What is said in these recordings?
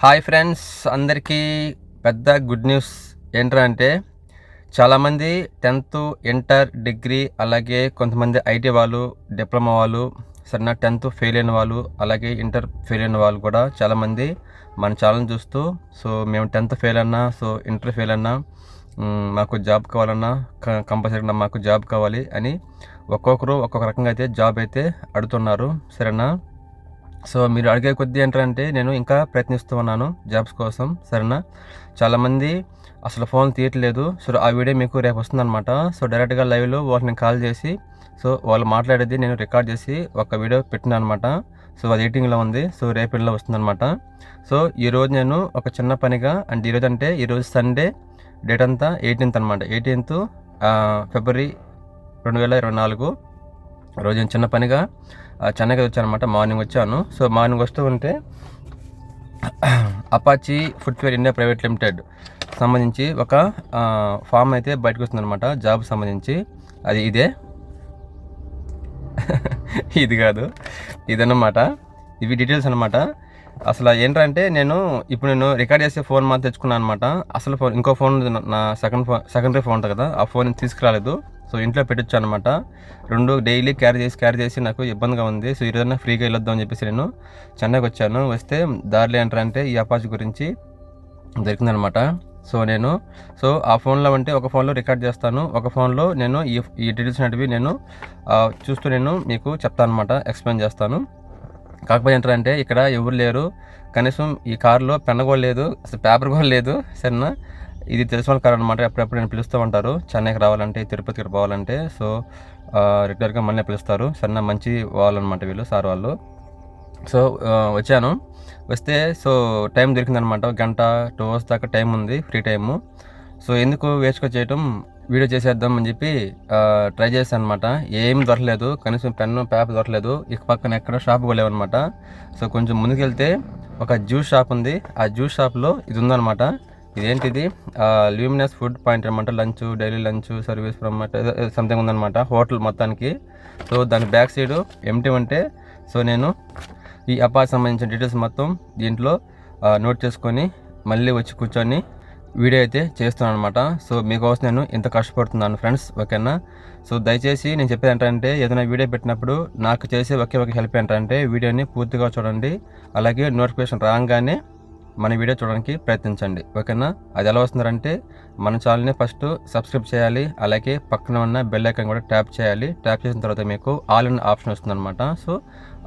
Hi friends అందరికీ పెద్ద good news ఏంటంటే చాలామంది టెన్త్ ఇంటర్ డిగ్రీ అలాగే కొంతమంది ఐటీ వాళ్ళు డిప్లొమా వాళ్ళు సరేనా టెన్త్ ఫెయిల్ అయిన వాళ్ళు అలాగే ఇంటర్ ఫెయిల్ అయిన వాళ్ళు కూడా చాలామంది మన ఛానల్ చూస్తూ సో మేము టెన్త్ ఫెయిల్ అన్నా సో ఇంటర్ ఫెయిల్ అన్నా మాకు జాబ్ కావాలన్నా క- కంపల్సరీగా మాకు జాబ్ కావాలి అని ఒక్కొక్కరు ఒక్కొక్క రకంగా అయితే జాబ్ అయితే అడుగుతున్నారు సరేనా? సో మీరు అడిగే కొద్దీ ఏంటంటే నేను ఇంకా ప్రయత్నిస్తూ ఉన్నాను జాబ్స్ కోసం సరేనా? చాలామంది అసలు ఫోన్ తీయట్లేదు. సో ఆ వీడియో మీకు రేపు వస్తుందన్నమాట. సో డైరెక్ట్గా లైవ్లో వాళ్ళని కాల్ చేసి సో వాళ్ళు మాట్లాడేది నేను రికార్డ్ చేసి ఒక వీడియో పెట్టినా అనమాట సో అది ఎడిటింగ్లో ఉంది. సో రేపు ఇంట్లో వస్తుందన్నమాట. సో ఈరోజు నేను ఒక చిన్న పనిగా అంటే ఈరోజు అంటే ఈరోజు సండే డేట్ అంతా ఎయిటీన్త్ అనమాట ఎయిటీన్త్ ఫిబ్రవరి రెండు వేల ఇరవై నాలుగు. రోజు నేను చిన్న పనిగా చెన్నైకి వచ్చాను అనమాట మార్నింగ్ వచ్చాను. సో మార్నింగ్ వస్తూ ఉంటే Apache footwear India private limited సంబంధించి ఒక ఫామ్ అయితే బయటకు వస్తుందన్నమాట. జాబ్ సంబంధించి. అది ఇదే. ఇది కాదు. ఇదన్నమాట. ఇవి డీటెయిల్స్ అనమాట అసలు ఏంటంటే నేను ఇప్పుడు నేను రికార్డ్ చేసే ఫోన్ మాత్రం తెచ్చుకున్నాను అనమాట అసలు ఫోన్ ఇంకో ఫోన్ నా- నా సెకండ్ ఫోన్ సెకండరీ ఫోన్ ఉంటుంది కదా ఆ ఫోన్ తీసుకురాలేదు. సో ఇంట్లో పెట్టచ్చు అనమాట రెండు డైలీ క్యారీ చేసి క్యారీ చేసి నాకు ఇబ్బందిగా ఉంది. సో ఈరోజు ఫ్రీగా వెళ్ళొద్దాం అని చెప్పేసి నేను చెన్నైకి వచ్చాను. వస్తే దారిలో ఏంటంటే ఈ అపాచ్ గురించి దొరికిందనమాట. సో నేను సో ఆ ఫోన్లో అంటే ఒక ఫోన్లో రికార్డ్ చేస్తాను. ఒక ఫోన్లో నేను ఈ ఈ డీటెయిల్స్ అనేటివి నేను చూస్తూ నేను మీకు చెప్తాను అనమాట ఎక్స్ప్లెయిన్ చేస్తాను. కాకపోతే ఏంటంటే ఇక్కడ ఎవరు లేరు. కనీసం ఈ కారులో పెన్ కూడా లేదు అసలు పేపర్ కూడా లేదు. సరేనా? ఇది తెలిసిన వాళ్ళ కారనమాట ఎప్పుడెప్పుడు నేను పిలుస్తూ ఉంటారు. చెన్నైకి రావాలంటే తిరుపతికి పోవాలంటే. సో రెగ్యులర్గా మళ్ళీ పిలుస్తారు. సన్న మంచి వాళ్ళు అనమాట వీళ్ళు సార్ వాళ్ళు. సో వచ్చాను. వస్తే సో టైం దొరికిందనమాట. గంట టూ అవర్స్ దాకా టైం ఉంది ఫ్రీ టైము. సో ఎందుకు వేస్ట్గా చేయటం? వీడియో చేసేద్దాం అని చెప్పి ట్రై చేశాను అనమాట ఏం దొరకలేదు. కనీసం పెన్ను పేపర్ దొరకలేదు. ఇక పక్కన ఎక్కడ షాప్ కూడా సో కొంచెం ముందుకెళ్తే ఒక జ్యూస్ షాప్ ఉంది. ఆ జ్యూస్ షాప్లో ఇది ఉందన్నమాట ఇదేంటిది? ల్యూమినస్ ఫుడ్ పాయింట్ అనమాట lunch daily lunch service from something ఉందన్నమాట హోటల్ మొత్తానికి. సో దాని బ్యాక్ సైడ్ ఎంటీ ఉంటే సో నేను ఈ అపార్ట్ సంబంధించిన డీటెయిల్స్ మొత్తం దీంట్లో నోట్ చేసుకొని మళ్ళీ వచ్చి కూర్చొని వీడియో అయితే చేస్తున్నాను అనమాట సో మీకోసం నేను ఇంత కష్టపడుతున్నాను ఫ్రెండ్స్ ఓకేనా? సో దయచేసి నేను చెప్పేది ఏంటంటే ఏదైనా వీడియో పెట్టినప్పుడు నాకు చేసే ఒకే ఒక హెల్ప్ ఏంటంటే వీడియోని పూర్తిగా చూడండి. అలాగే నోటిఫికేషన్ రాగానే మన వీడియో చూడడానికి ప్రయత్నించండి ఓకేనా? అది ఎలా వస్తుందంటే మన ఛానల్ని ఫస్ట్ సబ్స్క్రైబ్ చేయాలి అలాగే పక్కన ఉన్న బెల్ ఐకాన్ కూడా ట్యాప్ చేయాలి. ట్యాప్ చేసిన తర్వాత మీకు ఆల్ ఇన్ ఆప్షన్ వస్తుందన్నమాట. సో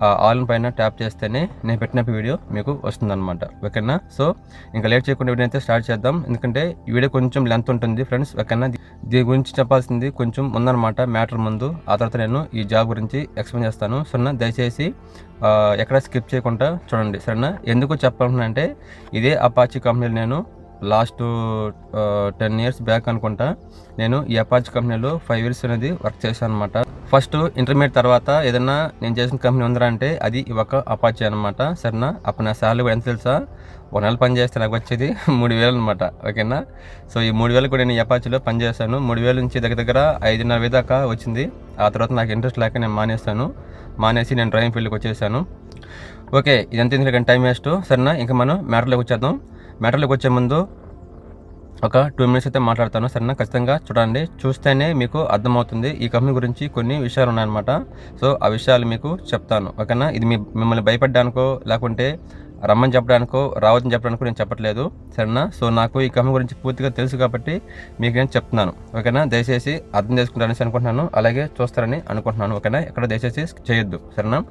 ఆల్ పైన ట్యాప్ చేస్తేనే నేను పెట్టిన వీడియో మీకు వస్తుందన్నమాట. ఓకేనా? సో ఇంకా లేట్ చేయకుండా వీడియో అయితే స్టార్ట్ చేద్దాం. ఎందుకంటే ఈ వీడియో కొంచెం లెంత్ ఉంటుంది ఫ్రెండ్స్. ఓకేనా? దీని గురించి చెప్పాల్సింది కొంచెం ఉందన్నమాట మ్యాటర్ ముందు. ఆ తర్వాత నేను ఈ జాబ్ గురించి ఎక్స్ప్లెయిన్ చేస్తాను. సరేనా? దయచేసి ఎక్కడ స్కిప్ చేయకుండా చూడండి. సరేనా? ఎందుకు చెప్పాలంటే అంటే ఇదే అపాచీ కంపెనీలు నేను లాస్ట్ టెన్ ఇయర్స్ బ్యాక్ అనుకుంటా నేను ఈ అపాచీ కంపెనీలో ఫైవ్ ఇయర్స్ అనేది వర్క్ చేశాను అనమాట ఫస్ట్ ఇంటర్మీడియట్ తర్వాత ఏదైనా నేను చేసిన కంపెనీ ఉందరా అంటే అది ఒక అపాచీ అనమాట సరేనా? అప్పుడు నా శాలరీ కూడా ఎంత తెలుసా? ఒక నెల పని చేస్తే నాకు వచ్చేది మూడు వేలు అనమాట ఓకేనా? సో ఈ మూడు వేలు కూడా నేను ఈ పనిచేశాను మూడు వేల నుంచి దగ్గర దగ్గర ఐదున్నర వేలు దాకా వచ్చింది. ఆ తర్వాత నాకు ఇంట్రెస్ట్ లేక నేను మానేస్తాను మానేసి నేను డ్రైవింగ్ ఫీల్డ్కి వచ్చేసాను. ఓకే ఇదంతా ఎందుకంటే టైం వేస్ట్ సరేనా? ఇంకా మనం మ్యాటర్లోకి వచ్చేద్దాం. మ్యాటర్లోకి వచ్చే ముందు ఒక టూ మినిట్స్ అయితే మాట్లాడతాను సరేనా? ఖచ్చితంగా చూడండి. చూస్తేనే మీకు అర్థమవుతుంది ఈ కంపెనీ గురించి కొన్ని విషయాలు ఉన్నాయన్నమాట. సో ఆ విషయాలు మీకు చెప్తాను ఓకేనా? ఇది మీ మిమ్మల్ని భయపడ్డానికో లేకుంటే రమ్మని చెప్పడానికో రావద్దని చెప్పడానికో నేను చెప్పట్లేదు సరేనా? సో నాకు ఈ కంపెనీ గురించి పూర్తిగా తెలుసు కాబట్టి మీకు నేను చెప్తున్నాను ఓకేనా? దయచేసి అర్థం చేసుకుంటారని అనుకుంటున్నాను అలాగే చూస్తారని అనుకుంటున్నాను ఓకేనా? ఎక్కడ దయచేసి చేయొద్దు సరేనా?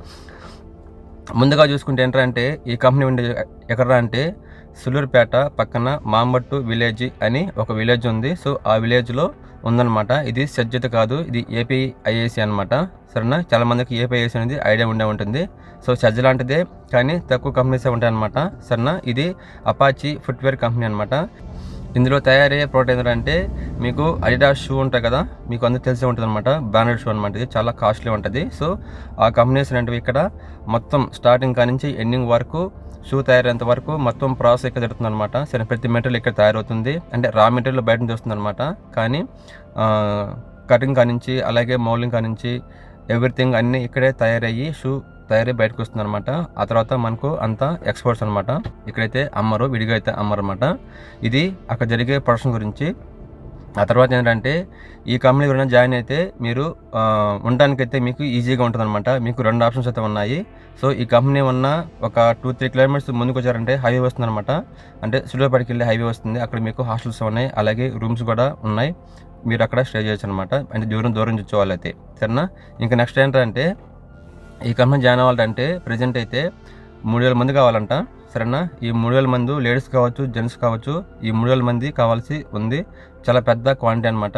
ముందుగా చూసుకుంటే ఏంటంటే ఈ కంపెనీ ఉండే ఎక్కడ అంటే సులూరుపేట పక్కన మాంబట్టు విలేజ్ అని ఒక విలేజ్ ఉంది. సో ఆ విలేజ్లో ఉందన్నమాట. ఇది సజ్జత కాదు. ఇది ఏపీ ఐఏసీ అనమాట సరేనా? చాలా మందికి ఏపీ ఐఏసీ అనేది ఐడియా ఉండే ఉంటుంది. సో సజ్జ లాంటిదే కానీ తక్కువ కంపెనీసే ఉంటాయి అనమాట సరేనా? ఇది అపాచీ ఫుట్వేర్ కంపెనీ అనమాట ఇందులో తయారయ్యే ప్రోడక్ట్ ఏంటంటే మీకు అడిడాస్ షూ ఉంటాయి కదా మీకు అందరూ తెలిసే ఉంటుంది అనమాట బ్రాండెడ్ షూ అనమాట ఇది చాలా కాస్ట్లీ ఉంటుంది. సో ఆ కంపెనీస్ అనేవి ఇక్కడ మొత్తం స్టార్టింగ్ కానించి ఎండింగ్ వరకు షూ తయారేంత వరకు మొత్తం ప్రాసెస్ ఇక్కడ జరుగుతుంది అనమాట సరే ప్రతి మెటీరియల్ ఇక్కడ తయారవుతుంది. అంటే రా మెటీరియల్ బయట నుంచి వస్తుంది అనమాట కానీ కటింగ్ కానించి అలాగే మౌలింగ్ కానించి ఎవ్రీథింగ్ అన్నీ ఇక్కడే తయారయ్యి షూ తయారీ బయటకు వస్తుంది అనమాట ఆ తర్వాత మనకు అంతా ఎక్స్పోర్ట్స్ అనమాట ఇక్కడైతే అమ్మరు విడిగా అయితే అమ్మరు అనమాట ఇది అక్కడ జరిగే ప్రొడక్షన్ గురించి ఆ తర్వాత ఏంటంటే ఈ కంపెనీ ఎవరైనా జాయిన్ అయితే మీరు ఆ, ఉండడానికైతే మీకు ఈజీగా ఉంటుంది అనమాట మీకు రెండు ఆప్షన్స్ అయితే ఉన్నాయి. సో ఈ కంపెనీ ఉన్న ఒక టూ త్రీ కిలోమీటర్స్ ముందుకు వచ్చారంటే హైవే వస్తుంది అనమాట అంటే సులువుపడికి వెళ్ళే హైవే వస్తుంది. అక్కడ మీకు హాస్టల్స్ ఉన్నాయి. అలాగే రూమ్స్ కూడా ఉన్నాయి. మీరు అక్కడ స్టే చేయొచ్చు అనమాట అంటే దూరం దూరం నుంచి వాళ్ళైతే సరేనా? ఇంకా నెక్స్ట్ ఏంటంటే ఈ కంపెనీ జాయిన్ అవ్వాలంటే ప్రజెంట్ అయితే మూడు వేల మంది కావాలంట. సరేనా? ఈ మూడు వేల మంది లేడీస్ కావచ్చు జెంట్స్ కావచ్చు ఈ మూడు వేల మంది కావాల్సి ఉంది. చాలా పెద్ద క్వాంటిటీ అనమాట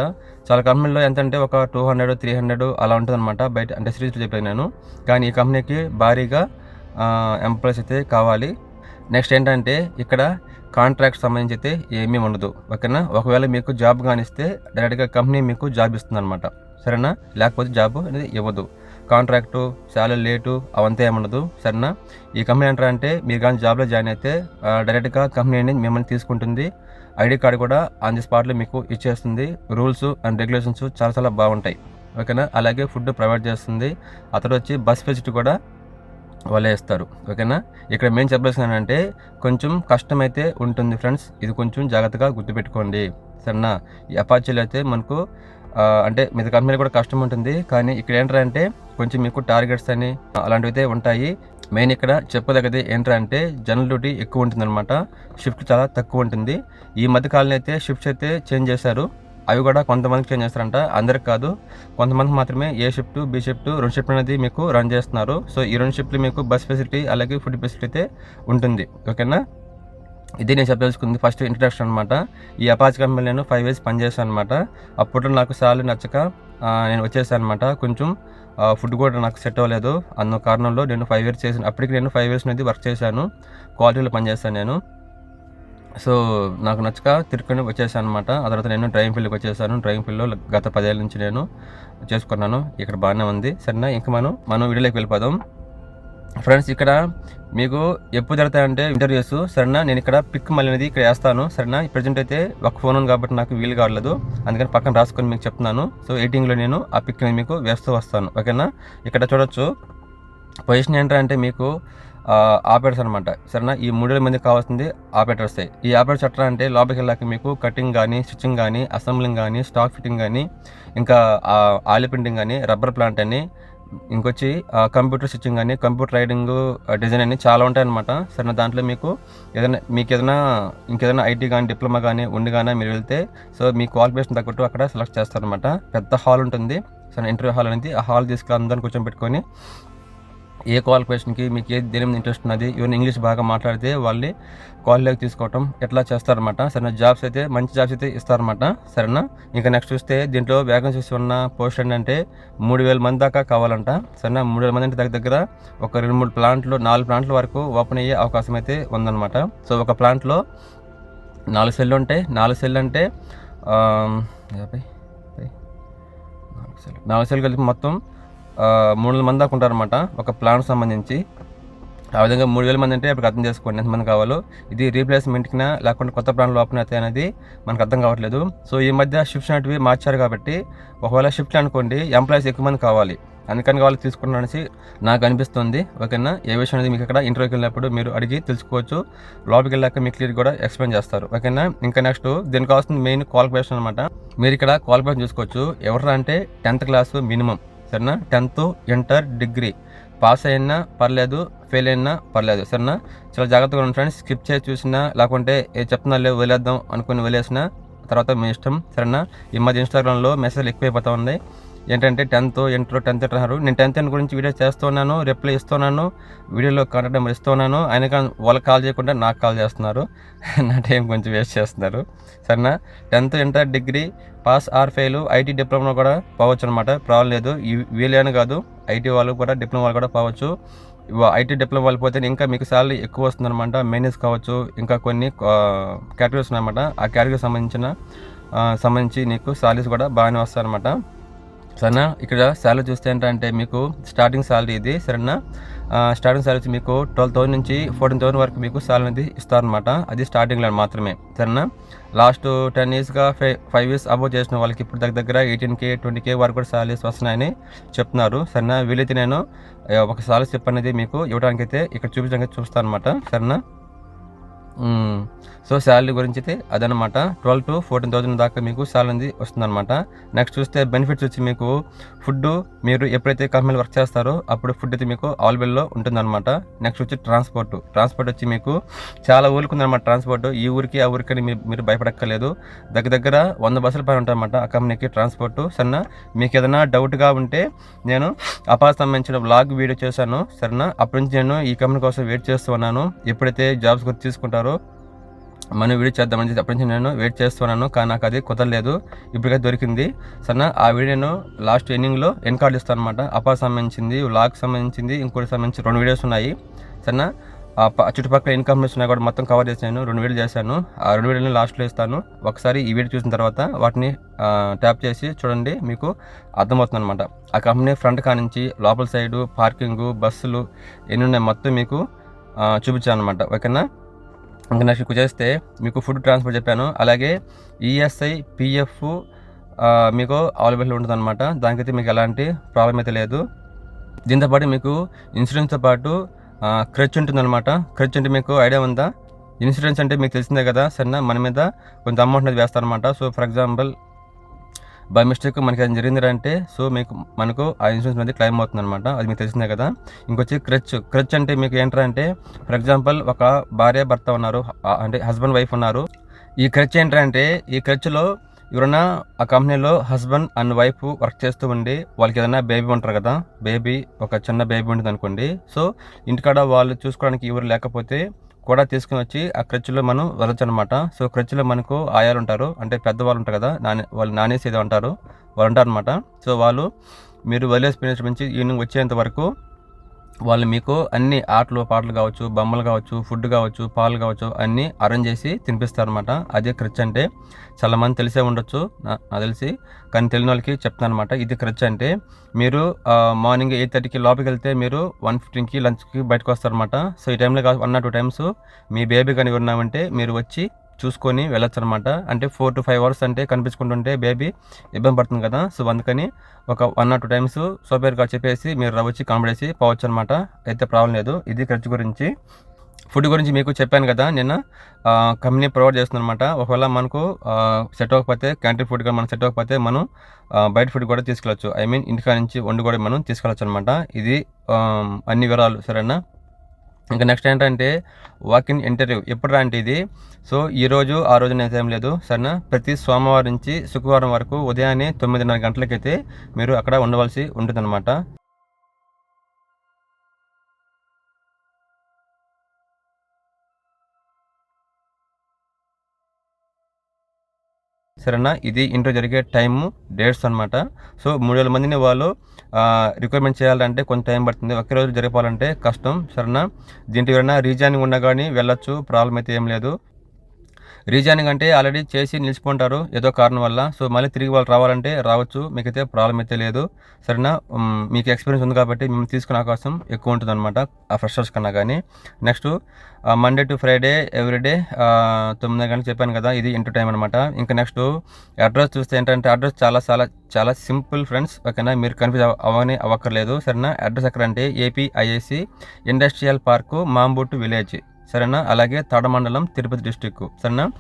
చాలా కంపెనీలో ఎంత అంటే ఒక టూ హండ్రెడ్ త్రీ హండ్రెడ్ అలా ఉంటుంది అనమాట బయట అంటే సిరీస్లో చెప్పాను నేను. కానీ ఈ కంపెనీకి భారీగా ఎంప్లాయీస్ అయితే కావాలి. నెక్స్ట్ ఏంటంటే ఇక్కడ కాంట్రాక్ట్ సంబంధించి అయితే ఏమీ ఉండదు. ఓకేనా? ఒకవేళ మీకు జాబ్ కానిస్తే డైరెక్ట్గా కంపెనీ మీకు జాబ్ ఇస్తుంది అనమాట సరేనా? లేకపోతే జాబ్ అనేది ఇవ్వదు. కాంట్రాక్టు శాలరీ లేటు అవంతా ఏముండదు సరేనా? ఈ కంపెనీ ఏంటంటే మీరు కానీ జాబ్లో జాయిన్ అయితే డైరెక్ట్గా కంపెనీ అనేది మిమ్మల్ని తీసుకుంటుంది. ఐడి కార్డు కూడా ఆన్ ది స్పాట్లో మీకు ఇచ్చేస్తుంది. రూల్స్ అండ్ రెగ్యులేషన్స్ చాలా చాలా బాగుంటాయి. ఓకేనా? అలాగే ఫుడ్ ప్రొవైడ్ చేస్తుంది. అతడు వచ్చి బస్ ఫెసిలిటీ కూడా వాళ్ళే ఇస్తారు. ఓకేనా? ఇక్కడ మేము చెప్పాల్సింది కొంచెం కష్టమైతే ఉంటుంది ఫ్రెండ్స్. ఇది కొంచెం జాగ్రత్తగా గుర్తుపెట్టుకోండి. సరేనా? ఈ అపాచీలు అయితే మనకు అంటే మీద కంపెనీలో కూడా కష్టం ఉంటుంది. కానీ ఇక్కడ ఏంటంటే కొంచెం మీకు టార్గెట్స్ అని అలాంటివి అయితే ఉంటాయి. మెయిన్ ఇక్కడ చెప్పదగ్గది ఏంటంటే జనరల్ డ్యూటీ ఎక్కువ ఉంటుంది అనమాట షిఫ్ట్ చాలా తక్కువ ఉంటుంది. ఈ మధ్య కాలంలో అయితే షిఫ్ట్స్ అయితే చేంజ్ చేశారు. అవి కూడా కొంతమందికి చేంజ్ చేస్తారంట. అందరికి కాదు. కొంతమందికి మాత్రమే ఏ షిఫ్ట్ బి షిఫ్ట్ రెండు షిఫ్ట్ అనేది మీకు రన్ చేస్తున్నారు. సో ఈ రెండు షిఫ్ట్లు మీకు బస్ ఫెసిలిటీ అలాగే ఫుడ్ ఫెసిలిటీ అయితే ఉంటుంది. ఓకేనా ఇది నేను చెప్పదలుచుకుంది ఫస్ట్ ఇంట్రడక్షన్ అనమాట ఈ అపాచ్ కంపెనీ నేను ఫైవ్ ఇయర్స్ పనిచేశాను అనమాట అప్పుడు నాకు శాలరీ నచ్చక నేను వచ్చేసాను అనమాట కొంచెం ఫుడ్ కూడా నాకు సెట్ అవ్వలేదు. అన్న కారణంలో నేను ఫైవ్ ఇయర్స్ చేసాను అప్పటికి నేను ఫైవ్ ఇయర్స్ అనేది వర్క్ చేశాను. క్వాలిటీలో పనిచేస్తాను నేను. సో నాకు నచ్చక తిరుక్కుని వచ్చేసాను అనమాట ఆ తర్వాత నేను డ్రైవింగ్ ఫీల్డ్కి వచ్చేసాను. డ్రైవింగ్ ఫీల్డ్లో గత పదేళ్ళ నుంచి నేను చేసుకున్నాను. ఇక్కడ బాగానే ఉంది. సరేనా? ఇంకా మనం మనం వీడియోలోకి వెళ్ళిపోదాం. ఫ్రెండ్స్ ఇక్కడ మీకు ఎప్పుడు జరుగుతాయంటే ఇంటర్వ్యూస్. సరేనా? నేను ఇక్కడ పిక్ మళ్ళీ అనేది ఇక్కడ వేస్తాను. సరేనా? ప్రజెంట్ అయితే ఒక ఫోన్ ఉంది కాబట్టి నాకు వీలు కావట్లేదు. అందుకని పక్కన రాసుకొని మీకు చెప్తున్నాను. సో ఎయిటింగ్లో నేను ఆ పిక్ మీకు వేస్తూ వస్తాను. ఓకేనా? ఇక్కడ చూడొచ్చు. పొజిషన్ ఏంటంటే మీకు ఆపరేటర్స్ అనమాట సరేనా? ఈ మూడు వేల మంది కావాల్సింది ఆపరేటర్స్. ఈ ఆపరేటర్స్ ఎట్లా అంటే లోపలికి వెళ్ళాక మీకు కటింగ్ కానీ స్టిచ్చింగ్ కానీ అసెంబ్లింగ్ కానీ స్టాక్ ఫిట్టింగ్ కానీ ఇంకా ఆయిల్ ప్రింటింగ్ కానీ రబ్బర్ ప్లాంట్ అని ఇంకొచ్చి కంప్యూటర్ స్టిచ్చింగ్ కానీ కంప్యూటర్ రైడింగ్ డిజైన్ అని చాలా ఉంటాయన్నమాట. సరే దాంట్లో మీకు ఏదైనా మీకు ఏదైనా ఇంకేదైనా ఐటీ కానీ డిప్లొమా కానీ ఉండి కానీ మీరు వెళ్తే సో మీ క్వాలిఫికేషన్ తగ్గట్టు అక్కడ సెలెక్ట్ చేస్తారనమాట పెద్ద హాల్ ఉంటుంది. సరే ఇంటర్వ్యూ హాల్ అనేది ఆ హాల్ తీసుకుని అందరిని కూర్చోబెట్టుకొని ఏ క్వాలిఫికేషన్కి మీకు ఏ దేని మీద ఇంట్రెస్ట్ ఉన్నది ఈవెన్ ఇంగ్లీష్ బాగా మాట్లాడితే వాళ్ళని కాల్లోకి తీసుకోవటం ఎట్లా చేస్తారనమాట సరేనా? జాబ్స్ అయితే మంచి జాబ్స్ అయితే ఇస్తారనమాట సరేనా? ఇంకా నెక్స్ట్ చూస్తే దీంట్లో వ్యాకెన్సీస్ ఉన్న పోస్ట్ ఏంటంటే మూడు వేల మంది దాకా కావాలంట. సరేనా? మూడు వేల మంది అంటే దగ్గర దగ్గర ఒక రెండు మూడు ప్లాంట్లు నాలుగు ప్లాంట్ల వరకు ఓపెన్ అయ్యే అవకాశం అయితే ఉందన్నమాట. సో ఒక ప్లాంట్లో నాలుగు సెల్లు ఉంటాయి నాలుగు సెల్లు అంటే యాభై నాలుగు సెల్లు. నాలుగు సెల్లు కలిపి మొత్తం మూడు వందల మంది దాకా ఉంటారనమాట ఒక ప్లాన్ సంబంధించి. ఆ విధంగా మూడు వేల మంది అంటే ఇప్పుడు అర్థం చేసుకోండి ఎంతమంది కావాలో. ఇది రీప్లేస్మెంట్కినా లేకుంటే కొత్త ప్లాన్లు ఓపెన్ అయితే అనేది మనకు అర్థం కావట్లేదు. సో ఈ మధ్య షిఫ్ట్స్ అనేటివి మార్చారు కాబట్టి ఒకవేళ షిఫ్ట్ అనుకోండి ఎంప్లాయీస్ ఎక్కువ మంది కావాలి. అందుకని వాళ్ళు తీసుకున్నాను అనేసి నాకు అనిపిస్తుంది. ఓకేనా? ఏ విషయం అనేది మీకు ఇక్కడ ఇంటర్వ్యూకి వెళ్ళినప్పుడు మీరు అడిగి తెలుసుకోవచ్చు. లోపలికి వెళ్ళాక మీ క్లియర్ కూడా ఎక్స్ప్లెయిన్ చేస్తారు. ఓకేనా? ఇంకా నెక్స్ట్ దీనికి కావాల్సిన మెయిన్ క్వాలిఫికేషన్ అనమాట మీరు ఇక్కడ క్వాలిఫికేషన్ చూసుకోవచ్చు. ఎవరు అంటే టెన్త్ క్లాస్ మినిమం. సరేనా? Tenth inter degree. పాస్ అయినా పర్లేదు ఫెయిల్ అయినా పర్లేదు సరేనా? చాలా జాగ్రత్తగా ఉండండి ఫ్రెండ్స్. స్కిప్ చేసి చూసినా లేకుంటే ఏ చెప్తున్నా లేవు వదిలేద్దాం అనుకుని వదిలేసిన తర్వాత మీ ఇష్టం సరేనా? ఈ మధ్య ఇన్స్టాగ్రామ్లో మెసేజ్లు ఎక్కువైపోతూ ఉన్నాయి. ఏంటంటే టెన్త్ ఇంటర్ టెన్త్ అంటున్నారు నేను టెన్త్ ఇంటర్ గురించి వీడియో చేస్తున్నాను రిప్లై ఇస్తున్నాను వీడియోలో కాంటాక్ట్ నెంబర్ ఇస్తున్నాను. ఆయన కానీ వాళ్ళకి కాల్ చేయకుండా నాకు కాల్ చేస్తున్నారు. నా టైం కొంచెం వేస్ట్ చేస్తున్నారు. సరేనా? Tenth inter degree pass or fail IT diploma కూడా పోవచ్చు అనమాట ప్రాబ్లం లేదు. ఈ- వీళ్ళని కాదు. ఐటీ వాళ్ళు కూడా డిప్లొమా వాళ్ళు కూడా పోవచ్చు. ఐటీ డిప్లొమా వాళ్ళు పోతే ఇంకా మీకు శాలరీ ఎక్కువ వస్తుందన్నమాట మేనేజ్ కావచ్చు. ఇంకా కొన్ని కేటగిరీస్ ఉన్నాయన్నమాట. ఆ కేటగిరీకి సంబంధించిన సంబంధించి నీకు శాలరీస్ కూడా బాగానే వస్తాయన్నమాట. సరేనా? ఇక్కడ శాలరీ చూస్తే ఏంటంటే మీకు స్టార్టింగ్ శాలరీ ఇది సరేనా? స్టార్టింగ్ సాలరీ వచ్చి మీకు ట్వెల్వ్ థౌసండ్ నుంచి ఫోర్టీన్ థౌసండ్ వరకు మీకు సాలరీ అనేది ఇస్తారనమాట అది స్టార్టింగ్లో మాత్రమే సరేనా? లాస్ట్ టెన్ ఇయర్స్గా ఫైవ్ ఫైవ్ ఇయర్స్ అబౌవ్ చేసిన వాళ్ళకి ఇప్పుడు దగ్గర దగ్గర ఎయిటీన్ కే ట్వంటీ కే వరకు కూడా సాలరీస్ వస్తున్నాయని చెప్తున్నారు సరేనా? వీలైతే నేను ఒక శాలరీ స్టెప్ అనేది మీకు ఇవ్వడానికి అయితే ఇక్కడ చూపించడానికి చూస్తాను అనమాట సరేనా? సో శాలరీ గురించి అయితే అదనమాట ట్వెల్వ్ టు ఫోర్టీన్ థౌసండ్ దాకా మీకు శాలరీ వస్తుందన్నమాట. నెక్స్ట్ చూస్తే బెనిఫిట్స్ వచ్చి మీకు ఫుడ్ మీరు ఎప్పుడైతే కంపెనీలో వర్క్ చేస్తారో అప్పుడు ఫుడ్ అయితే మీకు అవైలబుల్లో ఉంటుందన్నమాట. నెక్స్ట్ వచ్చి ట్రాన్స్పోర్ట్. ట్రాన్స్పోర్ట్ వచ్చి మీకు చాలా ఊరికి ఉందన్నమాట ట్రాన్స్పోర్ట్. ఈ ఊరికి ఆ ఊరికి మీరు మీరు భయపడక్కర్లేదు. దగ్గర దగ్గర వంద బస్సుల పైన ఉంటాయన్నమాట ఆ కంపెనీకి ట్రాన్స్పోర్ట్. సరేనా? మీకు ఏదైనా డౌట్గా ఉంటే నేను అపార్ సంబంధించిన బ్లాగ్ వీడియో చేశాను. సరేనా? అప్పటి నుంచి నేను ఈ కంపెనీ కోసం వెయిట్ చేస్తూ ఉన్నాను. ఎప్పుడైతే జాబ్స్ గురించి తీసుకుంటారో మనం వీడియో చేద్దామని చెప్పి అప్పటి నుంచి నేను వెయిట్ చేస్తున్నాను. కానీ నాకు అది కుదరలేదు. ఇప్పటికైతే దొరికింది. సన్న ఆ వీడియోను లాస్ట్ ఎండింగ్లో ఎన్ కార్డు ఇస్తాను అనమాట అపా సంబంధించింది వ్లాగ్ సంబంధించింది ఇంకోటి సంబంధించి రెండు వీడియోస్ ఉన్నాయి. సన్న ఆ ప- చుట్టుపక్కల ఇన్కమ్ ఉన్నాయి కూడా మొత్తం కవర్ చేశాను రెండు వీడియోలు చేశాను. ఆ రెండు వీడియోని లాస్ట్లో ఇస్తాను. ఒకసారి ఈ వీడియో చూసిన తర్వాత వాటిని ట్యాప్ చేసి చూడండి మీకు అర్థమవుతుంది అనమాట ఆ కంపెనీ ఫ్రంట్ కానించి లోపల సైడు పార్కింగు బస్సులు ఎన్ని ఉన్నాయి మొత్తం మీకు చూపించాను అనమాట ఓకేనా? ఇంకా నెక్స్ట్ చేస్తే మీకు ఫుడ్ ట్రాన్స్ఫర్ చెప్పాను. అలాగే ఈఎస్ఐ పిఎఫ్ మీకు అవైలబుల్ ఉంటుంది అనమాట దానికైతే మీకు ఎలాంటి ప్రాబ్లం అయితే లేదు. దీంతో పాటు మీకు ఇన్సూరెన్స్తో పాటు క్రచ్ ఉంటుందన్నమాట. ఖర్చు అంటే మీకు ఐడియా ఉందా? ఇన్సూరెన్స్ అంటే మీకు తెలిసిందే కదా సరేనా? మన మీద కొంత అమౌంట్ అనేది వేస్తారనమాట so for example by mistake మనకి అది జరిగింది అంటే సో మీకు మనకు ఆ ఇన్సూరెన్స్ అనేది క్లెయిమ్ అవుతుంది అనమాట అది మీకు తెలిసిందే కదా. ఇంకొచ్చి క్రచ్ క్రచ్ అంటే మీకు ఏంటంటే అంటే ఫర్ ఎగ్జాంపుల్ ఒక భార్య భర్త ఉన్నారు అంటే హస్బెండ్ వైఫ్ ఉన్నారు. ఈ క్రచ్ ఏంటంటే ఈ క్రచ్లో ఎవరైనా ఆ కంపెనీలో హస్బెండ్ అండ్ వైఫ్ వర్క్ చేస్తూ ఉండి వాళ్ళకి ఏదైనా బేబీ ఉంటారు కదా. బేబీ ఒక చిన్న బేబీ ఉంటుంది అనుకోండి సో ఇంటికాడ వాళ్ళు చూసుకోవడానికి ఎవరు లేకపోతే కూడా తీసుకుని వచ్చి ఆ క్రచ్లో మనం వెళ్ళొచ్చు అనమాట సో క్రచ్లో మనకు ఆయాలు ఉంటారు అంటే పెద్దవాళ్ళు ఉంటారు కదా నానే వాళ్ళు నానేసి ఏదో అంటారు. వాళ్ళు ఉంటారు అనమాట సో వాళ్ళు మీరు వదిలేసి నుంచి ఈవినింగ్ వచ్చేంత వరకు వాళ్ళు మీకు అన్ని ఆటలు పాటలు కావచ్చు బొమ్మలు కావచ్చు ఫుడ్ కావచ్చు పాలు కావచ్చు అన్నీ అరేంజ్ చేసి తినిపిస్తారనమాట అదే క్రచ్ అంటే చాలామంది తెలిసే ఉండొచ్చు నాకు తెలిసి. కానీ తెలియని వాళ్ళకి చెప్తాను అనమాట ఇది క్రచ్ అంటే మీరు మార్నింగ్ ఎయిట్ థర్టీకి లోపలికి వెళ్తే మీరు వన్ ఫిఫ్టీన్కి లంచ్కి బయటకు వస్తారనమాట సో ఈ టైంలో వన్ ఆర్ టూ టైమ్స్ మీ బేబీ కానీ ఉన్నామంటే మీరు వచ్చి చూసుకొని వెళ్ళొచ్చు అనమాట అంటే ఫోర్ టు ఫైవ్ అవర్స్ అంటే కనిపించుకుంటుంటే బేబీ ఇబ్బంది పడుతుంది కదా. సో అందుకని ఒక వన్ ఆర్ టూ టైమ్స్ సోపేర్గా చెప్పేసి మీరు వచ్చి కనబడేసి పోవచ్చు అనమాట అయితే ప్రాబ్లం లేదు. ఇది ఖర్చు గురించి ఫుడ్ గురించి మీకు చెప్పాను కదా నేను కంపెనీ ప్రొవైడ్ చేస్తుంది అనమాట ఒకవేళ మనకు సెట్ అవ్వకపోతే క్యాంటీన్ ఫుడ్ కూడా మనం సెట్ అవ్వకపోతే మనం బయట ఫుడ్ కూడా తీసుకెళ్ళచ్చు. ఐ మీన్ ఇంటికా నుంచి వండి కూడా మనం తీసుకెళ్ళచ్చు అనమాట ఇది అన్ని వివరాలు సరేనా? ఇంకా నెక్స్ట్ ఏంటంటే వాక్ ఇన్ ఇంటర్వ్యూ ఎప్పుడు రాంటిది ఇది? సో ఈ రోజు ఆ రోజు నేను ఏం లేదు. సరేనా? ప్రతి సోమవారం నుంచి శుక్రవారం వరకు ఉదయాన్నే తొమ్మిదిన్నర గంటలకైతే మీరు అక్కడ ఉండవలసి ఉంటుందన్నమాట. సరేనా? ఇది ఇంట్లో జరిగే టైము డేట్స్ అనమాట సో మూడు వేల మందిని వాళ్ళు రిక్వైర్మెంట్ చేయాలంటే కొంత టైం పడుతుంది. ఒకే రోజు జరిగిపోవాలంటే కష్టం సరేనా? దీంట్లో ఎవరైనా రీజానింగ్ ఉన్నా కానీ వెళ్ళొచ్చు ప్రాబ్లం అయితే ఏం లేదు. రీజానింగ్ అంటే ఆల్రెడీ చేసి నిలిచిపోంటారు ఏదో కారణం వల్ల. సో మళ్ళీ తిరిగి వాళ్ళు రావాలంటే రావచ్చు. మీకైతే ప్రాబ్లం అయితే లేదు. సరేనా? మీకు ఎక్స్పీరియన్స్ ఉంది కాబట్టి మేము తీసుకునే అవకాశం ఎక్కువ ఉంటుంది అనమాట ఆ ఫ్రెషర్స్ కన్నా కానీ. Next Monday to Friday everyday తొమ్మిది గంటలు చెప్పాను కదా ఇది ఇంటర్ టైం అనమాట ఇంకా నెక్స్ట్ అడ్రస్ చూస్తే ఏంటంటే అడ్రస్ చాలా చాలా చాలా సింపుల్ ఫ్రెండ్స్. ఓకేనా? మీరు కన్ఫ్యూజ్ అవని అవ్వక్కర్లేదు. సరేనా? అడ్రస్ ఎక్కడంటే AP IAC industrial park Mambattu village. సరేనా? అలాగే తడమండలం తిరుపతి డిస్టిక్ సరేనా?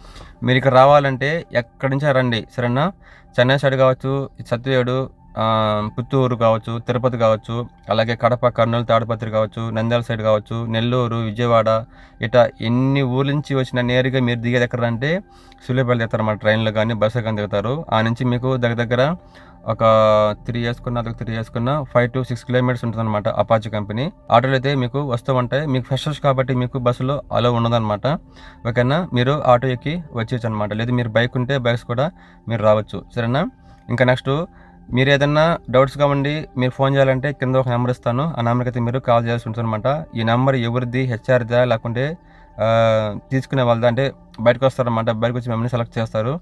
మీరు ఇక్కడ రావాలంటే ఎక్కడి నుంచో రండి. సరేనా? చెన్నై సైడ్ కావచ్చు సత్యవేడు పుత్తూరు కావచ్చు తిరుపతి కావచ్చు అలాగే కడప కర్నూలు తాడపత్రి కావచ్చు నంద్యాల సైడ్ కావచ్చు నెల్లూరు విజయవాడ ఇట్లా ఎన్ని ఊర్ల నుంచి వచ్చిన నేరుగా మీరు దిగేది ఎక్కడ అంటే సులేపల్లి దిగుతారు ట్రైన్లో కానీ బస్సు కానీ దిగుతారు. ఆ నుంచి మీకు దగ్గర దగ్గర ఒక త్రీ వేసుకున్న అదొక త్రీ వేసుకున్న ఫైవ్ టు సిక్స్ కిలోమీటర్స్ ఉంటుంది అనమాట అపాచీ కంపెనీ. ఆటోలు అయితే మీకు వస్తూ ఉంటాయి. మీకు ఫ్రెషర్స్ కాబట్టి మీకు బస్సులో అలో ఉండదన్నమాట ఓకేనా? మీరు ఆటో ఎక్కి వచ్చేయచ్చు అనమాట లేదు మీరు బైక్ ఉంటే బైక్స్ కూడా మీరు రావచ్చు. సరేనా? ఇంకా నెక్స్ట్ మీరు ఏదన్నా డౌట్స్ కావండి మీరు ఫోన్ చేయాలంటే కింద ఒక నెంబర్ ఇస్తాను. ఆ నెంబర్కి అయితే మీరు కాల్ చేయాల్సి ఉంటుంది అనమాట ఈ నెంబర్ ఎవరిది హెచ్ఆర్దా లేకుంటే తీసుకునే వాళ్ళదా అంటే బయటకు వస్తారనమాట బయటకు వచ్చి మిమ్మల్ని సెలెక్ట్ చేస్తారు.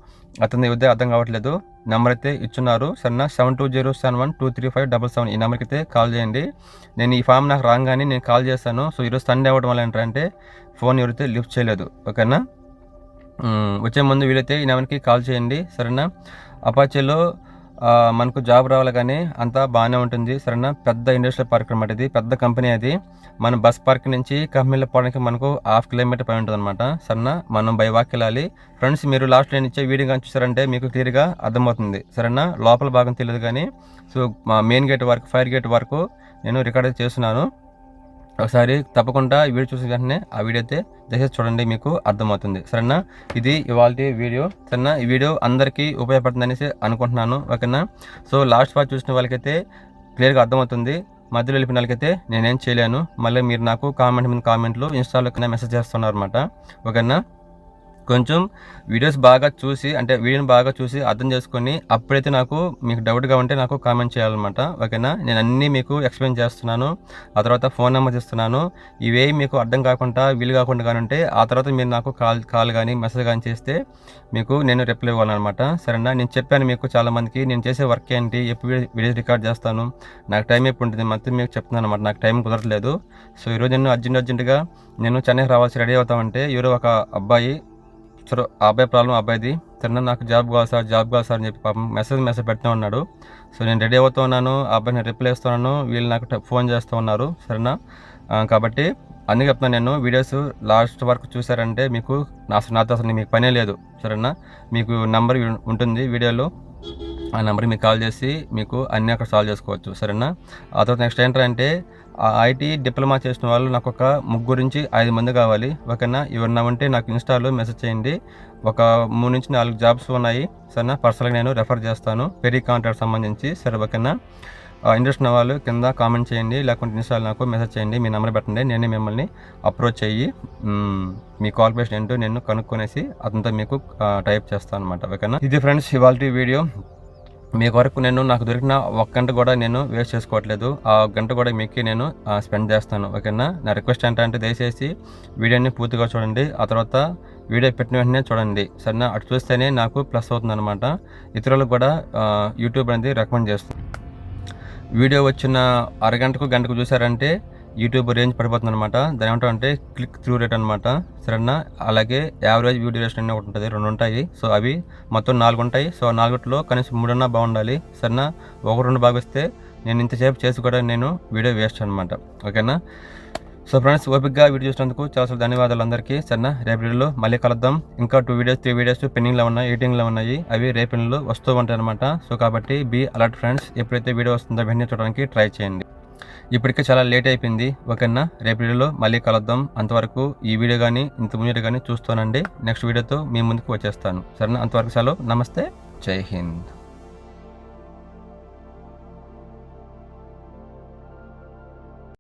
అతని ఉద్దే అర్థం కావట్లేదు. నెంబర్ అయితే ఇచ్చున్నారు. సరేనా? Seven two zero seven one two three five double seven ఈ నెంబర్కి అయితే కాల్ చేయండి. నేను ఈ ఫామ్ నాకు రాగానే నేను కాల్ చేస్తాను. సో ఈరోజు సండే అవ్వడం వల్ల ఏంటంటే ఫోన్ ఎవరైతే లిఫ్ట్ చేయలేదు. ఓకేనా? వచ్చే ముందు వీలైతే ఈ నెంబర్కి కాల్ చేయండి. సరేనా? అపాచీలో మనకు జాబ్ రావాలి కానీ అంతా బాగానే ఉంటుంది. సరేనా? పెద్ద ఇండస్ట్రియల్ పార్క్ అనమాట ఇది. పెద్ద కంపెనీ అది. మన బస్ పార్క్ నుంచి కంపెనీలో పోవడానికి మనకు హాఫ్ కిలోమీటర్ పై ఉంటుంది అనమాట సరేనా? మనం బై వాక్ వెళ్ళాలి. ఫ్రెండ్స్ మీరు లాస్ట్ నేను ఇచ్చే వీడియో కానీ చూసారంటే మీకు క్లియర్గా అర్థమవుతుంది. సరేనా? లోపల భాగం తెలియదు కానీ సో మా మెయిన్ గేట్ వరకు ఫైర్ గేట్ వరకు నేను రికార్డ్ చేస్తున్నాను. ఒకసారి తప్పకుండా ఈ వీడియో చూసిన వెంటనే ఆ వీడియో అయితే దయచేసి చూడండి మీకు అర్థమవుతుంది. సరేనా? ఇది ఇవాళ వీడియో. సరేనా? ఈ వీడియో అందరికీ ఉపయోగపడుతుంది అనేసి అనుకుంటున్నాను. ఓకేనా? సో లాస్ట్ పార్ట్ చూసిన వాళ్ళకైతే క్లియర్గా అర్థమవుతుంది. మధ్యలో వెళ్ళిపోయిన వాళ్ళకైతే నేనేం చేయలేను. మళ్ళీ మీరు నాకు కామెంట్ మీద కామెంట్లు ఇన్స్టాలో మెసేజ్ చేస్తున్నారు అనమాట ఓకేనా? కొంచెం వీడియోస్ బాగా చూసి అంటే వీడియోని బాగా చూసి అర్థం చేసుకొని అప్పుడైతే నాకు మీకు డౌట్గా ఉంటే నాకు కామెంట్ చేయాలన్నమాట. ఓకేనా? నేను అన్నీ మీకు ఎక్స్ప్లెయిన్ చేస్తున్నాను. ఆ తర్వాత ఫోన్ నెంబర్ ఇస్తున్నాను. ఇవే మీకు అర్థం కాకుండా వీలు కాకుండా కానీ ఉంటే ఆ తర్వాత మీరు నాకు కాల్ కాల్ కానీ మెసేజ్ కానీ చేస్తే మీకు నేను రిప్లై ఇవ్వాలన్నమాట. సరేనా? నేను చెప్పాను మీకు చాలామందికి నేను చేసే వర్క్ ఏంటి? ఎప్పుడు వీడియోస్ రికార్డ్ చేస్తాను? నాకు టైం ఎప్పుడు ఉంటుంది? మొత్తం మీకు చెప్తున్నాను అనమాట నాకు టైం కుదరట్లేదు. సో ఈరోజు నేను అర్జెంట్ అర్జెంటుగా నేను చెన్నైకి రావాల్సి రెడీ అవుతామంటే ఎవరో ఒక అబ్బాయి సరే అబ్బాయి ప్రాబ్లం అబ్బాయిది. సరేనా నాకు జాబ్ కావాలి సార్ జాబ్ కావాలి సార్ అని చెప్పి పాపం మెసేజ్ మెసేజ్ పెడుతూ ఉన్నాడు. సో నేను రెడీ అవుతూ ఉన్నాను ఆ అబ్బాయిని రిప్లై ఇస్తున్నాను వీళ్ళు నాకు ఫోన్ చేస్తూ ఉన్నారు. సరేనా? కాబట్టి అన్నీ చెప్తున్నాను నేను వీడియోస్ లాస్ట్ వరకు చూసారంటే మీకు నా అసలు నాతో అసలు మీకు పనే లేదు. సరేనా? మీకు నెంబర్ ఉంటుంది వీడియోలో. ఆ నెంబర్కి మీకు కాల్ చేసి మీకు అన్నీ అక్కడ సాల్వ్ చేసుకోవచ్చు. సరేనా? ఆ తర్వాత నెక్స్ట్ ఏంటంటే ఐటీ డిప్లొమా చేసిన వాళ్ళు నాకు ఒక ముగ్గురు నుంచి ఐదు మంది కావాలి. ఓకేనా? ఎవరన్నా ఉంటే నాకు ఇన్స్టాలో మెసేజ్ చేయండి. ఒక మూడు నుంచి నాలుగు జాబ్స్ ఉన్నాయి. సరేనా? పర్సనల్గా నేను రెఫర్ చేస్తాను. పెరీ కాంట్రాక్ట్ సంబంధించి. సరే ఓకేనా? ఇంట్రెస్ట్ ఉన్న వాళ్ళు కింద కామెంట్ చేయండి. లేకుంటే ఇన్స్టాల్ నాకు మెసేజ్ చేయండి. మీ నెంబర్ పెట్టండి. నేనే మిమ్మల్ని అప్రోచ్ అయ్యి మీ క్వాలిఫికేషన్ ఏంటో నేను కనుక్కొనేసి అదంతా మీకు టైప్ చేస్తాను అనమాట ఓకేనా? ఇది ఫ్రెండ్స్ ఇవాళ వీడియో. మీ వరకు నేను నాకు దొరికిన ఒక గంట కూడా నేను వేస్ట్ చేసుకోవట్లేదు. ఆ ఒక గంట కూడా మీకు నేను స్పెండ్ చేస్తాను. ఓకేనా? నా రిక్వెస్ట్ ఏంటంటే దయచేసి వీడియోని పూర్తిగా చూడండి. ఆ తర్వాత వీడియో పెట్టిన వెంటనే చూడండి. సరేనా? అటు చూస్తేనే నాకు ప్లస్ అవుతుంది అనమాట ఇతరులకు కూడా యూట్యూబ్ అనేది రికమెండ్ చేస్తుంది. వీడియో వచ్చిన అరగంటకు గంటకు చూసారంటే యూట్యూబ్ రేంజ్ పడిపోతుంది అనమాట దాని ఏమంటాం అంటే క్లిక్ త్రూ రేట్ అనమాట సరేనా? అలాగే యావరేజ్ వీడియో డ్యూరేషన్ అనే ఒకటి ఉంటుంది. రెండు ఉంటాయి. సో అవి మొత్తం నాలుగు ఉంటాయి. సో నాలుగుట్లో కనీసం మూడన్నా బాగుండాలి. సరేనా? ఒక రెండు బాగా వస్తే నేను ఇంతసేపు చేసి కూడా నేను వీడియో వేస్ట్ అనమాట ఓకేనా? సో ఫ్రెండ్స్ ఓపిక్గా వీడియో చూసినందుకు చాలా చాలా ధన్యవాదాలు అందరికీ. సరేనా? రేపు వీడియోలో మళ్ళీ కలుద్దాం. ఇంకా టూ వీడియోస్ త్రీ వీడియోస్ పెండింగ్లో ఉన్నాయి ఎడిటింగ్లో ఉన్నాయి. అవి రేపు వస్తూ ఉంటాయి అనమాట సో కాబట్టి బీ అలర్ట్ ఫ్రెండ్స్. ఎప్పుడైతే వీడియో వస్తుందో వెంటనే చూడడానికి ట్రై చేయండి. ఇప్పటికే చాలా లేట్ అయిపోయింది. ఓకేనా? రేపు వీడియోలో మళ్ళీ కలుద్దాం. అంతవరకు ఈ వీడియో కానీ ఇంత ముందు కానీ చూస్తానండి. నెక్స్ట్ వీడియోతో మీ ముందుకు వచ్చేస్తాను. సరేనా? అంతవరకు సెలవు. నమస్తే. జై హింద్.